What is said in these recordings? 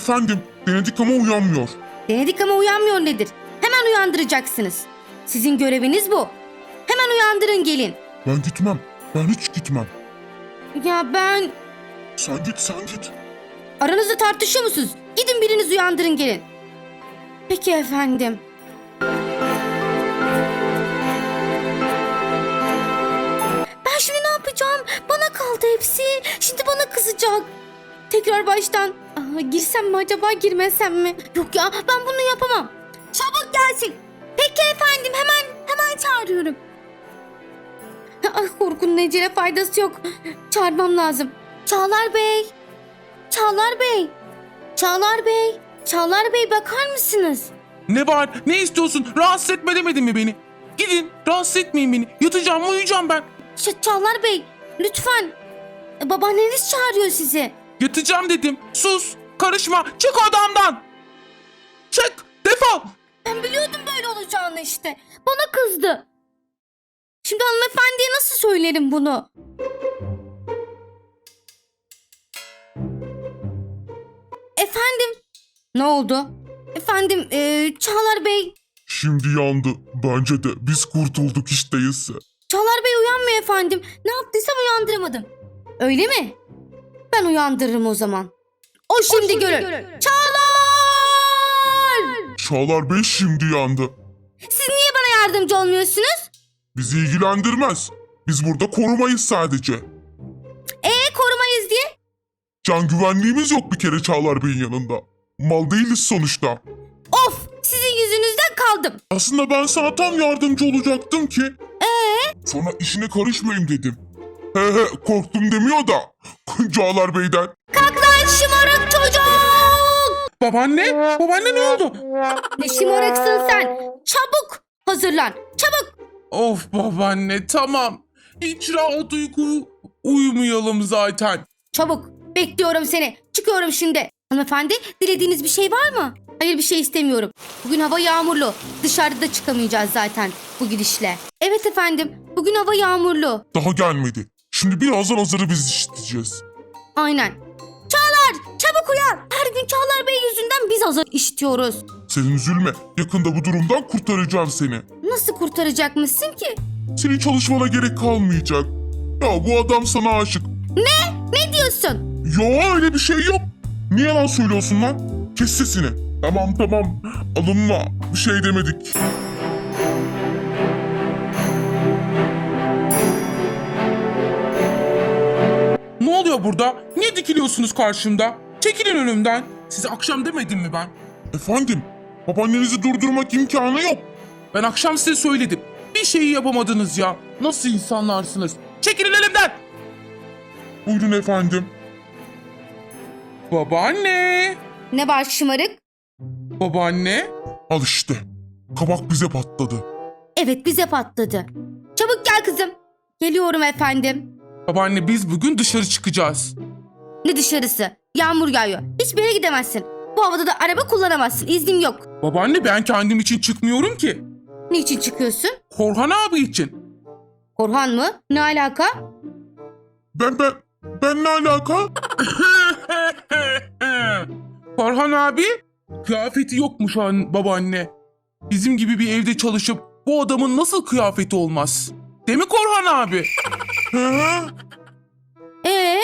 Efendim denedik ama uyanmıyor. Denedik ama uyanmıyor nedir? Hemen uyandıracaksınız. Sizin göreviniz bu. Hemen uyandırın gelin. Ben gitmem. Ben hiç gitmem. Ya ben... Sen git sen git. Aranızda tartışıyor musunuz? Gidin biriniz uyandırın gelin. Peki efendim. Ben şimdi ne yapacağım? Bana kaldı hepsi. Şimdi bana kızacak. Tekrar baştan. Aa, girsem mi acaba girmesem mi? Yok ya ben bunu yapamam. Çabuk gelsin. Peki efendim hemen hemen çağırıyorum. Ay korkunun ecele faydası yok. Çağırmam lazım. Çağlar Bey. Çağlar Bey. Çağlar Bey. Çağlar Bey bakar mısınız? Ne var? Ne istiyorsun? Rahatsız etme demedin mi beni? Gidin, rahatsız etmeyin beni. Yatacağım, uyuyacağım ben. Ç- Çağlar Bey lütfen. Babaanneniz çağırıyor sizi. Yatacağım dedim. Sus, karışma, çık odamdan. Çık, defol. Ben biliyordum böyle olacağını işte. Bana kızdı. Şimdi hanımefendiye nasıl söylerim bunu? Efendim? Ne oldu? Efendim e, Çağlar Bey. Şimdi yandı. Bence de biz kurtulduk hiç değilse. Çağlar Bey uyanmıyor efendim. Ne yaptıysam uyandıramadım. Öyle mi? Ben uyandırırım o zaman. O şimdi, görür. Çağlar! Çağlar Bey şimdi yandı. Siz niye bana yardımcı olmuyorsunuz? Bizi ilgilendirmez. Biz burada korumayız sadece. E korumayız diye. Can güvenliğimiz yok bir kere Çağlar Bey'in yanında. Mal değiliz sonuçta. Of sizin yüzünüzden kaldım. Aslında ben sana tam yardımcı olacaktım ki. Ee? Sana işine karışmayayım dedim. He he korktum demiyor da. Çağlar Bey'den. Kalk lan şımarık çocuk! Babaanne, babaanne ne oldu? Ne şımarıksın sen? Çabuk hazırlan. Çabuk. Of babaanne, tamam. Hiç rahat uyku uyumayalım zaten. Çabuk. Bekliyorum seni. Çıkıyorum şimdi. Hanımefendi dilediğiniz bir şey var mı? Hayır bir şey istemiyorum. Bugün hava yağmurlu. Dışarıda çıkamayacağız zaten bu gidişle. Evet efendim. Bugün hava yağmurlu. Daha gelmedi. Şimdi birazdan hazırı biz işiteceğiz. Aynen. Çağlar çabuk uyan. Her gün Çağlar Bey yüzünden biz azar işitiyoruz. Sen üzülme. Yakında bu durumdan kurtaracağım seni. Nasıl kurtaracakmışsın ki? Senin çalışmana gerek kalmayacak. Ya bu adam sana aşık. Ne diyorsun? Ya öyle bir şey yok. Niye yalan söylüyorsun lan? Kes sesini. Tamam tamam. Alınma. Bir şey demedik. Oluyor burada? Niye dikiliyorsunuz karşımda? Çekilin önümden. Size akşam demedim mi ben? Efendim, babaannenizi durdurmak imkanı yok. Ben akşam size söyledim. Bir şeyi yapamadınız ya. Nasıl insanlarsınız? Çekilin elimden. Buyurun efendim. Babaanne. Ne var şımarık? Babaanne. Al işte. Kabak bize patladı. Evet bize patladı. Çabuk gel kızım. Geliyorum efendim. Babaanne biz bugün dışarı çıkacağız. Ne dışarısı? Yağmur yağıyor. Hiçbir yere gidemezsin. Bu havada da araba kullanamazsın. İznim yok. Babaanne ben kendim için çıkmıyorum ki. Niçin çıkıyorsun? Korhan abi için. Korhan mı? Ne alaka? Ben ben ben ne alaka? Korhan abi kıyafeti yokmuş an babaanne. Bizim gibi bir evde çalışıp bu adamın nasıl kıyafeti olmaz? Değil mi Korhan abi? Ee,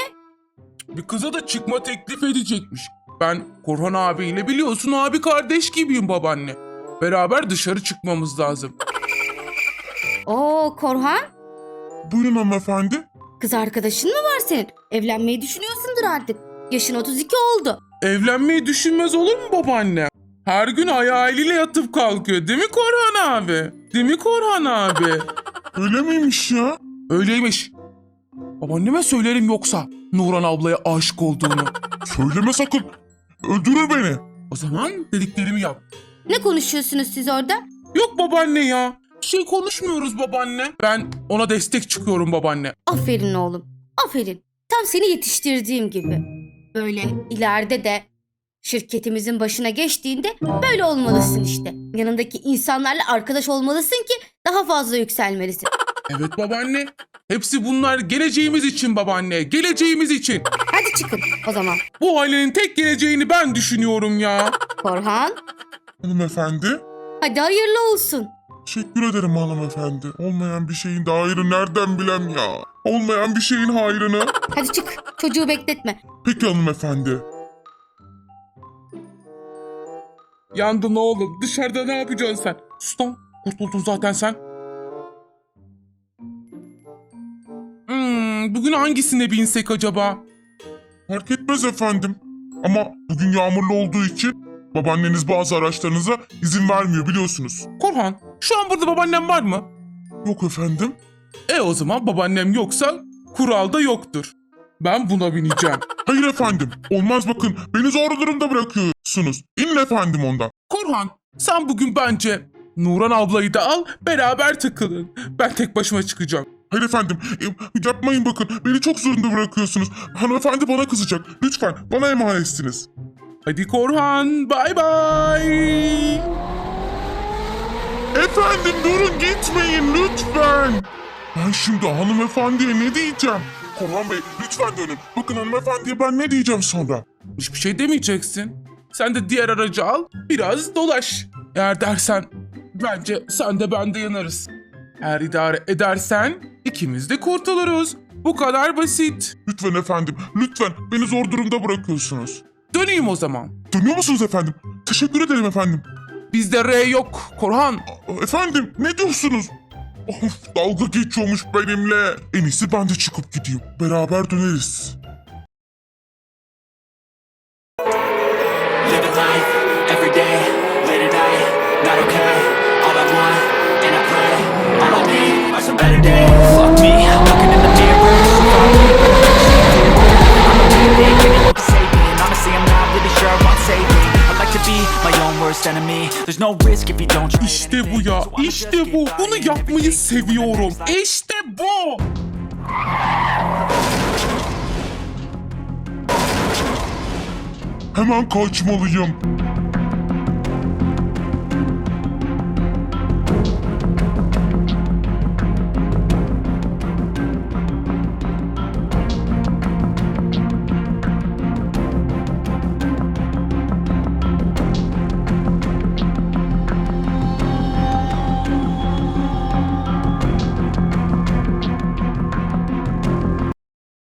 Bir kıza da çıkma teklif edecekmiş. Ben Korhan abiyle biliyorsun abi kardeş gibiyim babaanne. Beraber dışarı çıkmamız lazım. o Korhan? Buyurun hanımefendi. Kız arkadaşın mı var senin? Evlenmeyi düşünüyorsundur artık. Yaşın 32 oldu. Evlenmeyi düşünmez olur mu babaanne? Her gün hayaliyle yatıp kalkıyor değil mi Korhan abi? Değil mi Korhan abi? Öyle miymiş ya? Öyleymiş. Babaanneme söylerim yoksa Nuran ablaya aşık olduğunu. Söyleme sakın. Öldürür beni. O zaman dediklerimi yap. Ne konuşuyorsunuz siz orada? Yok babaanne ya. Bir şey konuşmuyoruz babaanne. Ben ona destek çıkıyorum babaanne. Aferin oğlum. Aferin. Tam seni yetiştirdiğim gibi. Böyle ileride de şirketimizin başına geçtiğinde böyle olmalısın işte. Yanındaki insanlarla arkadaş olmalısın ki daha fazla yükselmelisin. Evet babaanne. Hepsi bunlar geleceğimiz için babaanne. Geleceğimiz için. Hadi çıkın o zaman. Bu ailenin tek geleceğini ben düşünüyorum ya. Korhan Hanımefendi. hadi hayırlı olsun. Teşekkür ederim hanımefendi. Olmayan bir şeyin de hayrı nereden bilem ya. Olmayan bir şeyin hayrını. Hadi çık çocuğu bekletme. Peki hanımefendi. Yandın oğlum. Dışarıda ne yapacaksın sen? Sus lan. Kurtuldun zaten sen. Hmm, bugün hangisine binsek acaba? Fark etmez efendim. Ama bugün yağmurlu olduğu için babaanneniz bazı araçlarınıza izin vermiyor biliyorsunuz. Korhan, şu an burada babaannem var mı? Yok efendim. E o zaman babaannem yoksa kural da yoktur. Ben buna bineceğim. Hayır efendim. Olmaz bakın. Beni zor durumda bırakıyorsunuz. İnin efendim ondan. Korhan, sen bugün bence Nuran ablayı da al, beraber takılın. Ben tek başıma çıkacağım. Hayır efendim. e, Yapmayın bakın. Beni çok zorunda bırakıyorsunuz. Hanımefendi bana kızacak. Lütfen bana emanetsiniz. Hadi Korhan, bay bay. Efendim durun gitmeyin lütfen. Ben şimdi hanımefendiye ne diyeceğim? Korhan Bey lütfen dönün. Bakın hanımefendiye ben ne diyeceğim sonra? Hiçbir şey demeyeceksin. Sen de diğer aracı al, biraz dolaş. Eğer dersen, bence sen de ben de yanarız. Eğer idare edersen, ikimiz de kurtuluruz. Bu kadar basit. Lütfen efendim lütfen beni zor durumda bırakıyorsunuz. Döneyim o zaman. Dönüyor musunuz efendim? Teşekkür ederim efendim. Bizde R yok, Korhan. Efendim ne diyorsunuz? Of dalga geçiyormuş benimle. En iyisi ben de çıkıp gideyim. Beraber döneriz. Life, every day, late at night, not okay All I want, and I pray, all I need are some better days Fuck me, looking in the mirror, finally better I'm a big thing, can you save me? And honestly, I'm not really sure I want saving I like to be my own worst enemy There's no risk if you don't try it İşte bu ya, işte bu. Bunu yapmayı seviyorum. İşte bu. Hemen kaçmalıyım.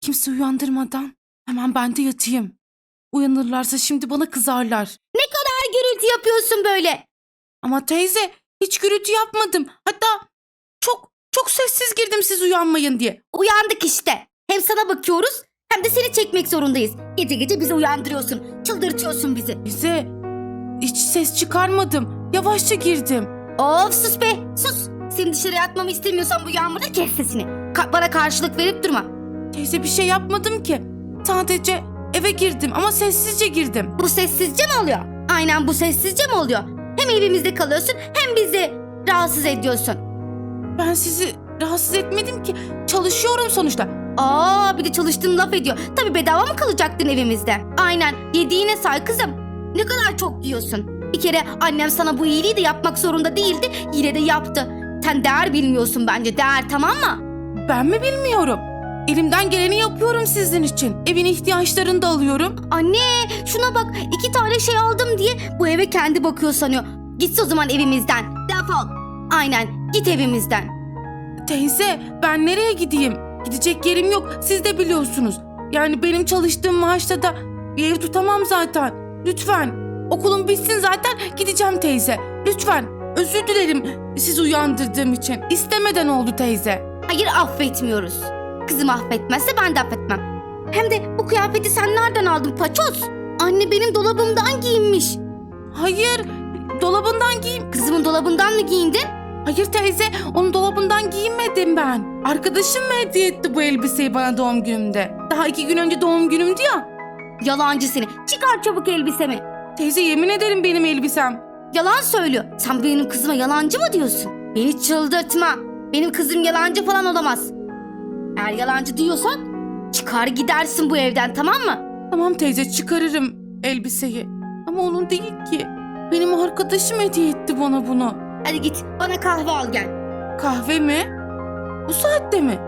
Kimse uyandırmadan hemen ben de yatayım. Uyanırlarsa şimdi bana kızarlar. Ne kadar gürültü yapıyorsun böyle. Ama teyze hiç gürültü yapmadım. Hatta çok çok sessiz girdim siz uyanmayın diye. Uyandık işte. Hem sana bakıyoruz hem de seni çekmek zorundayız. Gece gece bizi uyandırıyorsun. Çıldırtıyorsun bizi. Teyze hiç ses çıkarmadım. Yavaşça girdim. Of sus be sus. Seni dışarı atmamı istemiyorsan bu yağmurda kes sesini. Ka- bana karşılık verip durma. Teyze bir şey yapmadım ki. Sadece eve girdim ama sessizce girdim. Bu sessizce mi oluyor? Aynen bu sessizce mi oluyor? Hem evimizde kalıyorsun hem bizi rahatsız ediyorsun. Ben sizi rahatsız etmedim ki. Çalışıyorum sonuçta. Aa bir de çalıştığın laf ediyor. Tabii bedava mı kalacaktın evimizde? Aynen yediğine say kızım. Ne kadar çok yiyorsun. Bir kere annem sana bu iyiliği de yapmak zorunda değildi. Yine de yaptı. Sen değer bilmiyorsun bence değer tamam mı? Ben mi bilmiyorum. Elimden geleni yapıyorum sizin için. Evin ihtiyaçlarını da alıyorum. Anne şuna bak iki tane şey aldım diye bu eve kendi bakıyor sanıyor. Gitsin o zaman evimizden. Defol. Aynen git evimizden. Teyze ben nereye gideyim? Gidecek yerim yok siz de biliyorsunuz. Yani benim çalıştığım maaşta da bir ev tutamam zaten. Lütfen. Okulum bitsin zaten gideceğim teyze. Lütfen. Özür dilerim sizi uyandırdığım için. İstemeden oldu teyze. Hayır affetmiyoruz. Kızım affetmezse ben de affetmem. Hem de bu kıyafeti sen nereden aldın paçoz? Anne benim dolabımdan giyinmiş. Hayır dolabından giyim. Kızımın dolabından mı giyindin? Hayır teyze onun dolabından giyinmedim ben. Arkadaşım mı hediye etti bu elbiseyi bana doğum günümde? Daha iki gün önce doğum günümdü ya. Yalancı seni. Çıkar çabuk elbisemi. Teyze yemin ederim benim elbisem. Yalan söylüyor. Sen benim kızıma yalancı mı diyorsun? Beni çıldırtma. Benim kızım yalancı falan olamaz. Eğer yalancı diyorsan çıkar gidersin bu evden tamam mı? Tamam teyze çıkarırım elbiseyi. Ama onun değil ki. Benim arkadaşım hediye etti bana bunu. Hadi git bana kahve al gel. Kahve mi? Bu saatte mi?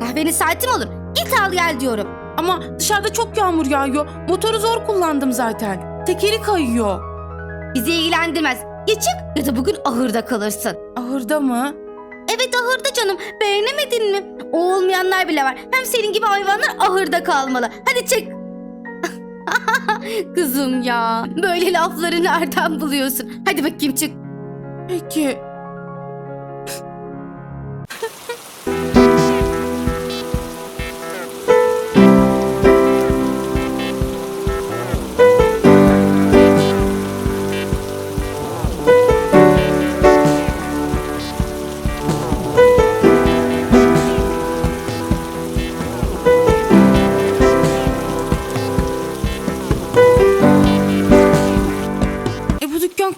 Kahvenin saati mi olur? Git al gel diyorum. Ama dışarıda çok yağmur yağıyor. Motoru zor kullandım zaten. Tekeri kayıyor. Bizi ilgilendirmez. Ya çık ya da bugün ahırda kalırsın. Ahırda mı? Evet ahırda canım. Beğenemedin mi? O olmayanlar bile var. Hem senin gibi hayvanlar ahırda kalmalı. Hadi çık. Kızım ya. Böyle lafları nereden buluyorsun? Hadi bakayım çık. Peki.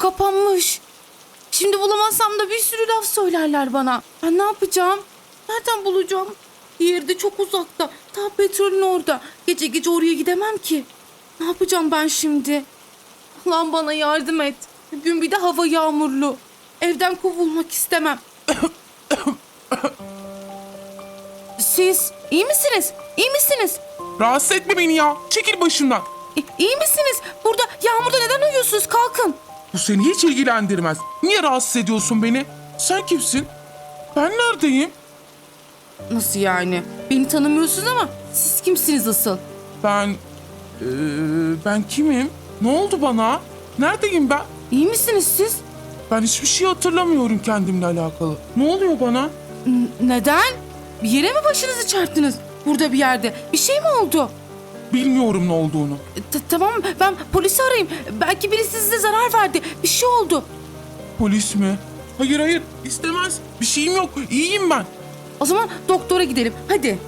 Kapanmış. Şimdi bulamazsam da bir sürü laf söylerler bana. Ben ne yapacağım? Nereden bulacağım? Diğeri de çok uzakta. Ta petrolün orada. Gece gece oraya gidemem ki. Ne yapacağım ben şimdi? Allah'ım bana yardım et. Bugün bir de hava yağmurlu. Evden kovulmak istemem. Siz iyi misiniz? İyi misiniz? Rahatsız etme beni ya. Çekil başımdan. İyi misiniz? Burada yağmurda neden uyuyorsunuz? Kalkın. Bu seni hiç ilgilendirmez. Niye rahatsız ediyorsun beni? Sen kimsin? Ben neredeyim? Nasıl yani? Beni tanımıyorsunuz ama siz kimsiniz asıl? Ben... eee, ben kimim? Ne oldu bana? Neredeyim ben? İyi misiniz siz? Ben hiçbir şey hatırlamıyorum kendimle alakalı. Ne oluyor bana? N- neden? Bir yere mi başınızı çarptınız? Burada bir yerde. Bir şey mi oldu? Bilmiyorum ne olduğunu. E, t- tamam ben polisi arayayım. Belki birisi size zarar verdi. Bir şey oldu. Polis mi? Hayır hayır istemez. Bir şeyim yok. İyiyim ben. O zaman doktora gidelim. Hadi.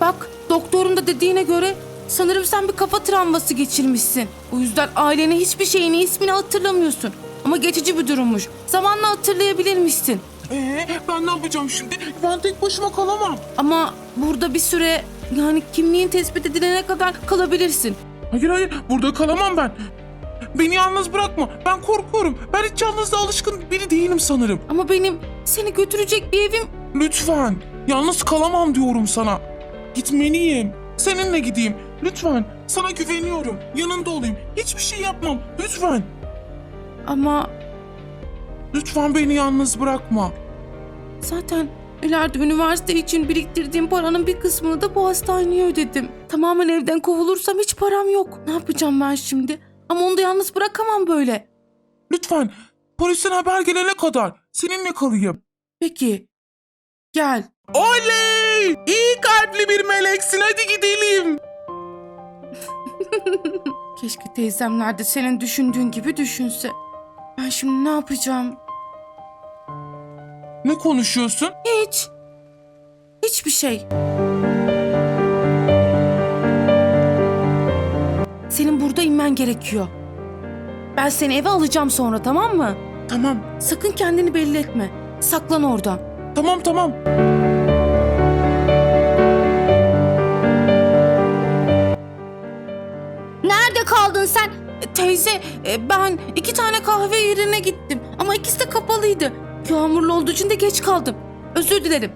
Bak doktorun da dediğine göre sanırım sen bir kafa travması geçirmişsin. O yüzden ailenin hiçbir şeyini ismini hatırlamıyorsun. Ama geçici bir durummuş. Zamanla hatırlayabilirmişsin. Ee, ben ne yapacağım şimdi? Ben tek başıma kalamam. Ama burada bir süre yani kimliğin tespit edilene kadar kalabilirsin. Hayır hayır burada kalamam ben. Beni yalnız bırakma. Ben korkuyorum. Ben hiç yalnızlığa alışkın biri değilim sanırım. Ama benim seni götürecek bir evim Lütfen. Yalnız kalamam diyorum sana. Gitmeliyim. Seninle gideyim. Lütfen. Sana güveniyorum. Yanında olayım. Hiçbir şey yapmam. Lütfen. ama Lütfen beni yalnız bırakma. zaten ileride üniversite için biriktirdiğim paranın bir kısmını da bu hastaneye ödedim. Tamamen evden kovulursam hiç param yok. Ne yapacağım ben şimdi? Ama onu da yalnız bırakamam böyle. Lütfen. Polisten haber gelene kadar seninle kalayım. Peki. Gel. Oley! İyi kalpli bir meleksin. Hadi gidelim. Keşke teyzemler de senin düşündüğün gibi düşünse. Ben şimdi ne yapacağım? Ne konuşuyorsun? Hiç. Hiçbir şey. Senin burada inmen gerekiyor. Ben seni eve alacağım sonra tamam mı? Tamam. Sakın kendini belli etme. Saklan oradan. Tamam tamam. Nerede kaldın sen? Teyze e, ben iki tane kahve yerine gittim. Ama ikisi de kapalıydı. Yağmurlu olduğu için de geç kaldım. Özür dilerim.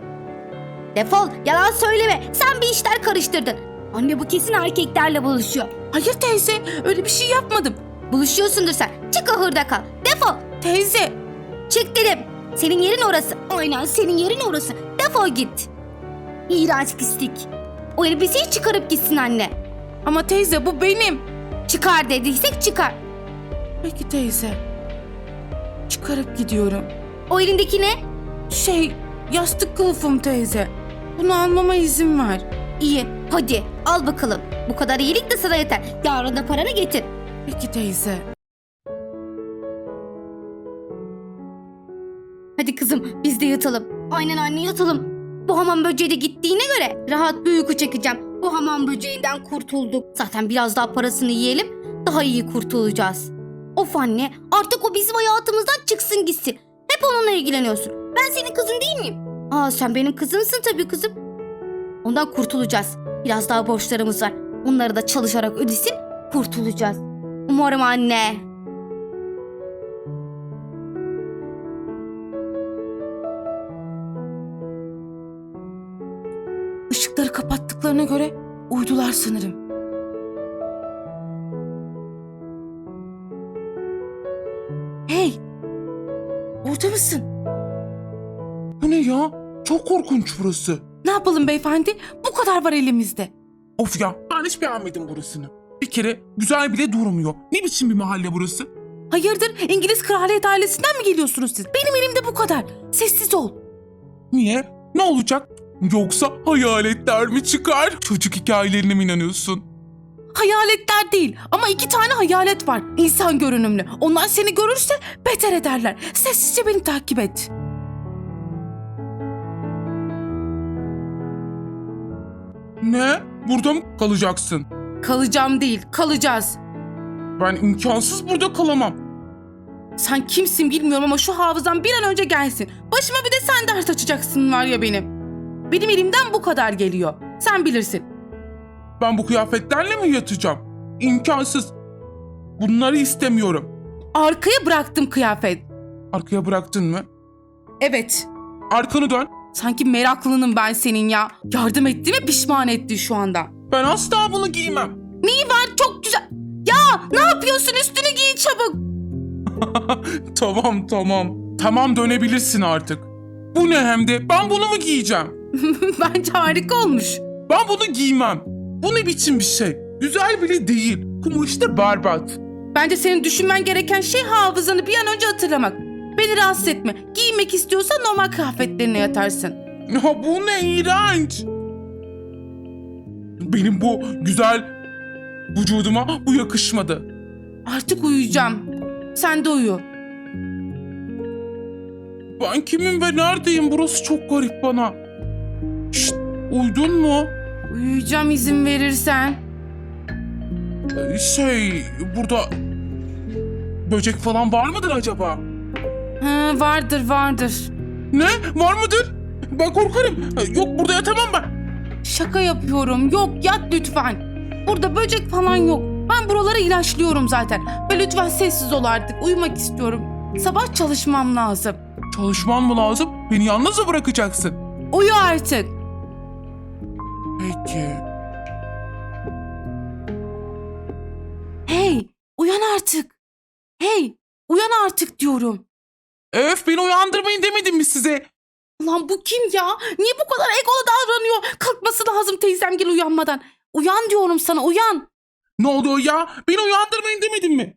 Defol. Yalan söyleme. Sen bir işler karıştırdın. Anne bu kesin erkeklerle buluşuyor. Hayır teyze öyle bir şey yapmadım. Buluşuyorsundur sen. Çık ahırda kal. Defol. Teyze Çık dedim. Senin yerin orası. Aynen senin yerin orası. Defol git. İğrenç pislik. O elbiseyi çıkarıp gitsin anne. ama teyze bu benim. Çıkar dediysek çıkar. Peki teyze. Çıkarıp gidiyorum. O elindeki ne? Şey yastık kılıfım teyze. Bunu almama izin ver. İyi. Hadi al bakalım. Bu kadar iyilik de sana yeter. Yarın da paranı getir. Peki teyze. Hadi kızım biz de yatalım. Aynen anne yatalım. Bu hamam böceği de gittiğine göre rahat bir uyku çekeceğim. Bu hamam böceğinden kurtulduk. Zaten biraz daha parasını yiyelim. Daha iyi kurtulacağız. Of anne artık o bizim hayatımızdan çıksın gitsin. Hep onunla ilgileniyorsun. Ben senin kızın değil miyim? Aa sen benim kızımsın tabii kızım. Ondan kurtulacağız. Biraz daha borçlarımız var. Onları da çalışarak ödesin kurtulacağız. Umarım anne. Sanırım. Hey! Orada mısın? Bu ne ya? Çok korkunç burası. Ne yapalım beyefendi? Bu kadar var elimizde. Of ya ben hiç beğenmedim burasını. Bir kere güzel bile durmuyor. Ne biçim bir mahalle burası? Hayırdır İngiliz kraliyet ailesinden mi geliyorsunuz siz? Benim elimde bu kadar. Sessiz ol. Niye? Ne olacak? Yoksa hayaletler mi çıkar? Çocuk hikayelerine mi inanıyorsun? Hayaletler değil ama iki tane hayalet var. İnsan görünümlü. Onlar seni görürse beter ederler. Sessizce beni takip et. Ne? Burada mı kalacaksın? Kalacağım değil, kalacağız. Ben imkansız burada kalamam. Sen kimsin bilmiyorum ama şu hafızan bir an önce gelsin. Başıma bir de sen ders açacaksın var ya benim. Benim elimden bu kadar geliyor. Sen bilirsin. Ben bu kıyafetlerle mi yatacağım? İmkansız. Bunları istemiyorum. Arkaya bıraktım kıyafet. Arkaya bıraktın mı? Evet. Arkanı dön. Sanki meraklının ben senin ya. Yardım etti mi pişman etti şu anda. Ben asla bunu giymem. Neyi var çok güzel. Ya ne yapıyorsun üstünü giy çabuk. Tamam tamam. Tamam dönebilirsin artık. Bu ne hem de? Ben bunu mu giyeceğim? Bence harika olmuş. Ben bunu giymem. Bu ne biçim bir şey? Güzel bile değil. Kumaşı da berbat. Bence senin düşünmen gereken şey hafızanı bir an önce hatırlamak. Beni rahatsız etme. Giymek istiyorsan normal kıyafetlerine yatarsın. Ya bu ne iğrenç. Benim bu güzel vücuduma bu yakışmadı. Artık uyuyacağım. Sen de uyu. Ben kimim ve neredeyim? Burası çok garip bana. Uydun mu? Uyuyacağım izin verirsen. Şey, burada böcek falan var mıdır acaba? Ha, vardır vardır. Ne? Var mıdır? Ben korkarım. Yok burada yatamam ben. Şaka yapıyorum. Yok yat lütfen. Burada böcek falan yok. Ben buraları ilaçlıyorum zaten. Ve lütfen sessiz ol artık. Uyumak istiyorum. Sabah çalışmam lazım. Çalışman mı lazım? Beni yalnız mı bırakacaksın? Uyu artık. Artık diyorum. Öf beni uyandırmayın demedim mi size? Ulan bu kim ya? Niye bu kadar egolu davranıyor? Kalkması lazım teyzemgil uyanmadan. Uyan diyorum sana uyan. Ne oluyor ya? Beni uyandırmayın demedim mi?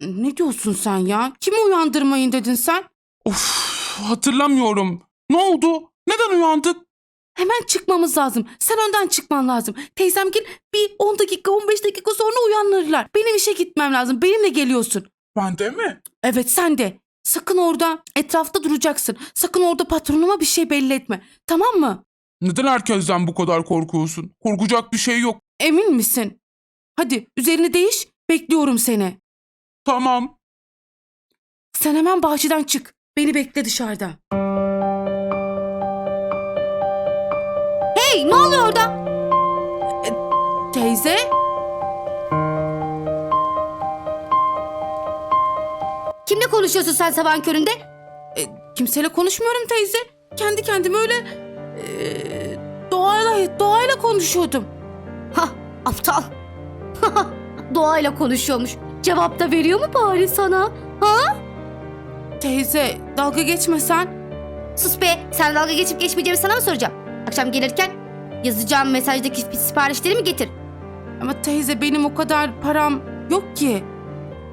Ne diyorsun sen ya? Kimi uyandırmayın dedin sen? Of hatırlamıyorum. Ne oldu? Neden uyandık? Hemen çıkmamız lazım. Sen önden çıkman lazım. Teyzemgil bir 10 dakika 15 dakika sonra uyanırlar. Benim işe gitmem lazım. Benimle geliyorsun. Ben de mi? Evet sen de. Sakın orada etrafta duracaksın. Sakın orada patronuma bir şey belli etme. Tamam mı? Neden herkesten bu kadar korkuyorsun? Korkacak bir şey yok. Emin misin? Hadi üzerini değiş. Bekliyorum seni. Tamam. Sen hemen bahçeden çık. Beni bekle dışarıda. Ne oluyor orada? Teyze? Kimle konuşuyorsun sen sabahın köründe? E, kimseyle konuşmuyorum teyze. Kendi kendime öyle e, doğayla doğayla konuşuyordum. Hah aptal. Doğayla konuşuyormuş. Cevap da veriyor mu bari sana? Ha? Teyze dalga geçmesen. Sus be sen dalga geçip geçmeyeceğimi sana mı soracağım? Akşam gelirken yazacağım mesajdaki siparişlerimi getir. Ama teyze benim o kadar param yok ki.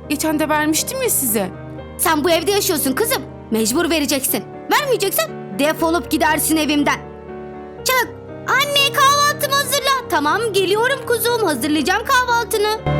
Geçen de vermiştim ya size. Sen bu evde yaşıyorsun kızım. Mecbur vereceksin. Vermeyeceksen defolup gidersin evimden. Çabuk. Anne kahvaltımı hazırla. Tamam geliyorum kuzum hazırlayacağım kahvaltını.